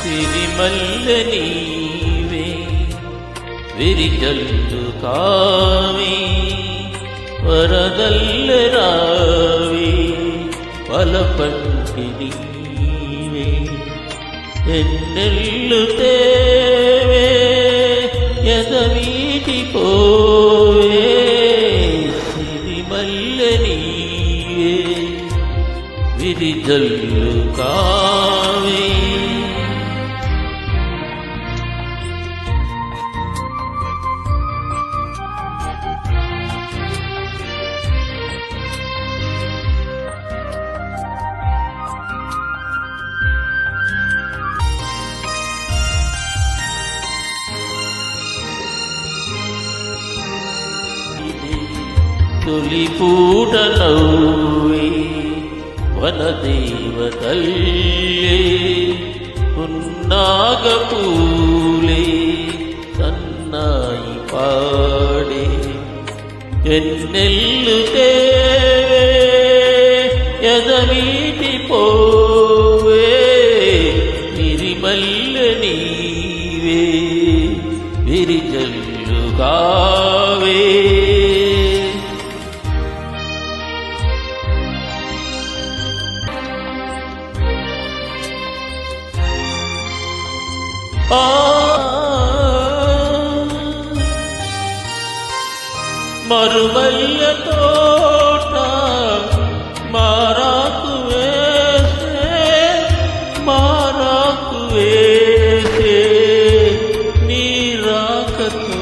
సిరిమల్లె నీవే విరిజల్లు కావే వరదల్ల రావే వలపంటి నీవే ఎన్నెల్లు తేవే ఎదవీటి పోవే సిరిమల్లె విరిజల్లు కావే. తొలి పూట నవ్వే పున్నాగపూలే సన్నాయి పాడే ఎన్నెల్లు తేవే ఎదవీటి పోవే నిరిమల్ల నీవే మరువయ్య తోట మారాకు వేసే మారాకు వేసే నీ రాకతో